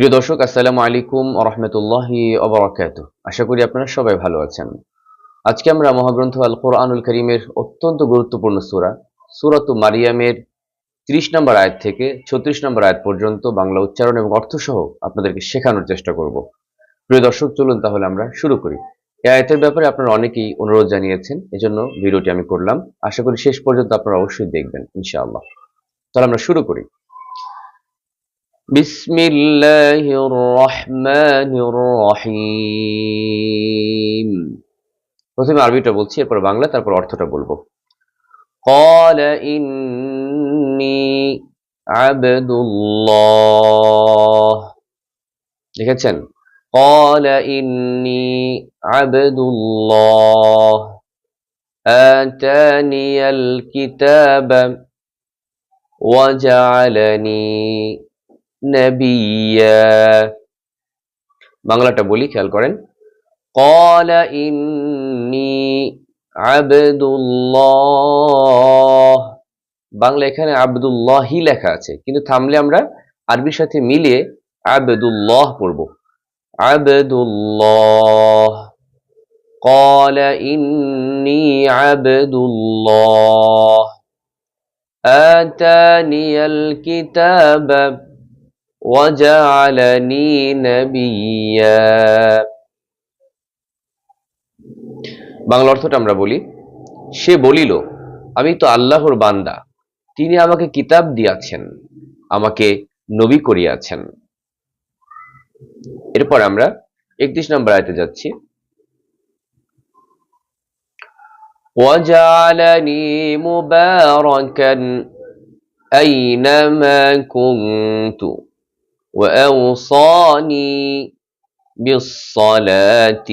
প্রিয় দর্শক, আসসালামু আলাইকুম রহমতুল্লাহি অবরাকাত আশা করি আপনারা সবাই ভালো আছেন। আজকে আমরা মহাগ্রন্থ আল কোরআনুল করিমের অত্যন্ত গুরুত্বপূর্ণ সূরা, সূরাত মারিয়ামের 30 নম্বর আয়াত থেকে 36 নম্বর আয়াত পর্যন্ত বাংলা উচ্চারণ এবং অর্থ সহ আপনাদেরকে শেখানোর চেষ্টা করব। প্রিয় দর্শক, চলুন তাহলে আমরা শুরু করি। এই আয়াতের ব্যাপারে আপনারা অনেকেই অনুরোধ জানিয়েছেন, এজন্য ভিডিওটি আমি করলাম। আশা করি শেষ পর্যন্ত আপনারা অবশ্যই দেখবেন, ইনশাআল্লাহ। তাহলে আমরা শুরু করি। بسم الله الرحمن الرحيم প্রথমে আরবিটা বলছি এরপর বাংলা তারপর অর্থটা বলবো قال إني عبد الله দেখেছেন قال إني عبد الله آتاني الكتاب وجعلني নবিয়া বাংলাটা বলি খেয়াল করেন قال إني عبد الله বাংলা এখানে আবদুল্লাহি লেখা আছে কিন্তু থামলে আমরা আরবির সাথে মিলিয়ে আবদুল্লাহ পড়ব আবদুল্লাহ قال إني عبد الله آتاني الكتاب وجعلني نبيا বাংলা অর্থটা আমরা বলি সে বলিল আমি তো আল্লাহর বান্দা তিনি আমাকে কিতাব দিয়াছেন আমাকে নবী করিয়াছেন এরপর আমরা একত্রিশ নম্বর আয়তে যাচ্ছি وجعلني مباركا أينما كنت وأوصاني بالصلاة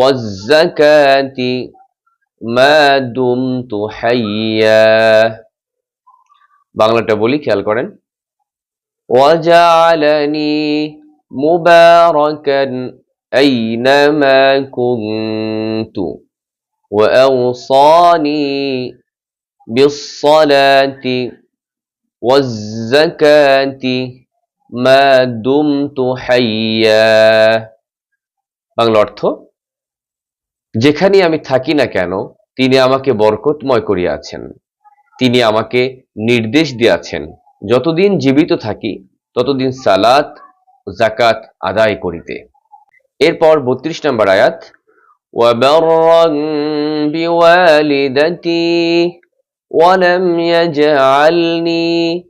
والزكاة ما دمت حيا বাংলাটা বলি খেয়াল করেন وجعلني مباركا أينما كنت وأوصاني بالصلاة والزكاة ما دمت حيا বাংলা অর্থ যেখানে আমি থাকি না কেন তিনি আমাকে বরকতময় করিয়াছেন তিনি আমাকে নির্দেশ দিয়াছেন যতদিন জীবিত থাকি ততদিন সালাত জাকাত আদায় করিতে এরপর বত্রিশ নম্বর আয়াত وبرا بوالدتي ولم يجعلني جبارا شقيا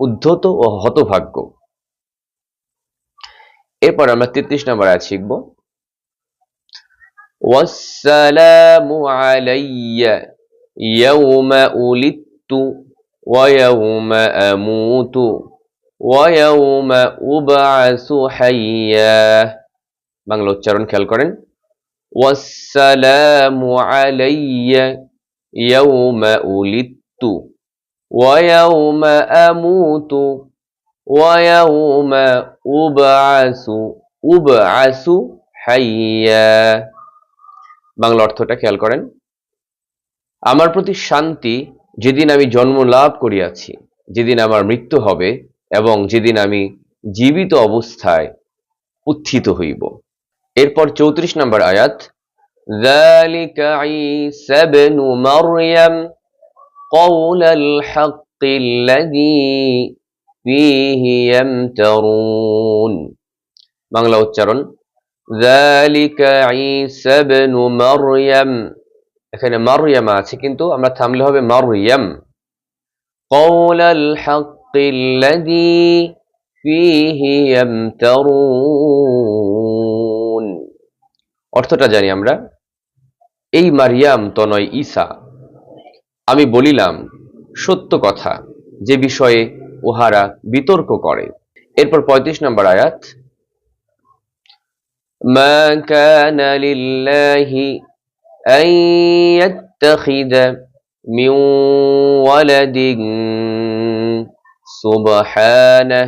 উদ্ধত ও হতভাগ্য। এরপর আমরা তেত্রিশ নম্বর আয়াত শিখব। ওয়াসসালামু আলাইয়া ইয়াউমা উলিদতু ওয়া ইয়াউমা আমুতু ওয়া ইয়াউমা উবআসু হাইয়া। বাংলা উচ্চারণ খেয়াল করেন। ওয়াসসালামু আলাইয়া ইয়াউমা উলিদতু ويوم أموت ويوم أبعث أبعث حيا বাংলা অর্থটা খেয়াল করেন আমার প্রতি শান্তি যেদিন আমি জন্ম লাভ করিয়াছি যেদিন আমার মৃত্যু হবে এবং যেদিন আমি জীবিত অবস্থায় উত্থিত হইব এরপর চৌত্রিশ নম্বর আয়াত ذلك عيسى ابن مريم قول الحق الذي فيه يمترون বাংলা উচ্চারণ ذلك عيسى ابن مريم এখানে মারইয়াম আছে কিন্তু আমরা থামলে হবে মারইয়াম قول الحق الذي فيه يمترون অর্থটা জানি আমরা এই মারিয়াম তনয় ঈসা আমি বলিলাম সত্য কথা যে বিষয়ে উহারা বিতর্ক করে এরপর পঁয়ত্রিশ নম্বর আয়াত ما كان لله أن يتخذ من ولد سبحانه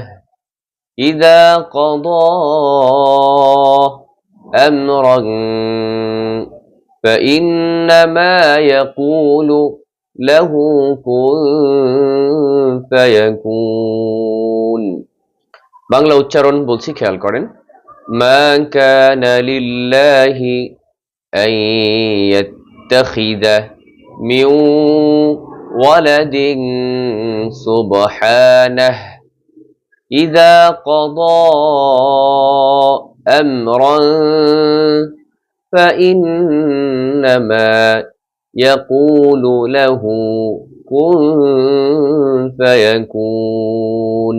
إذا قضى أمرا فإنما يقول له كن فيكون বাংলা উচ্চারণ বলছি খেয়াল করেন মা কানা লিল্লাহি আন ইয়াত্তাখিযা মিন ওয়ালাদিন সুবহানাহু إذا قضى أمرا فإنما يقول له كن فيكون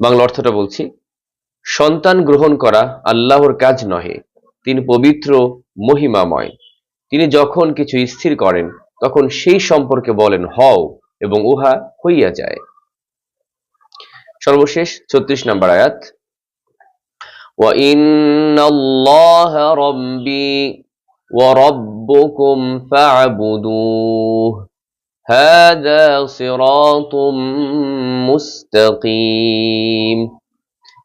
বাংলা অর্থটা বলছি সন্তান গ্রহণ করা আল্লাহর কাজ নহে তিনি পবিত্র মহিমাময় তিনি যখন কিছু স্থির করেন তখন সেই সম্পর্কে বলেন হও এবং উহা হইয়া যায় সর্বশেষ ছত্রিশ নম্বর আয়াত وَإِنَّ اللَّهَ رَبِّي وَرَبُّكُمْ فَاعْبُدُوهُ هَذَا صِرَاطٌ মুস্তাকিম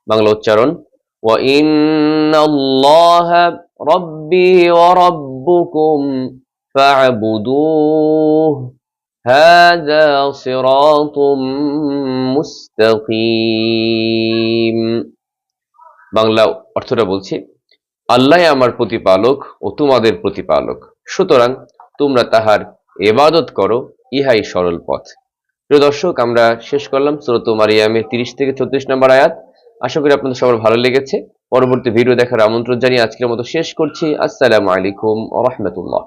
বাংলা উচ্চারণ وَإِنَّ اللَّهَ رَبِّي وَرَبُّكُمْ فَاعْبُدُوهُ هذا صراط মুস্তাকিম বাংলা অর্থটা বলছি আল্লাহ আমার প্রতিপালক ও তোমাদের প্রতিপালক। সুতরাং তোমরা তাহার এবাদত করো, ইহাই সরল পথ। প্রিয় দর্শক, আমরা শেষ করলাম সুরত মারিয়ামের তিরিশ থেকে চৌত্রিশ নম্বর আয়াত। আশা করি আপনাদের সবার ভালো লেগেছে। পরবর্তী ভিডিও দেখার আমন্ত্রণ জানিয়ে আজকের মতো শেষ করছি। আসসালামু আলাইকুম রাহমাতুল্লাহ।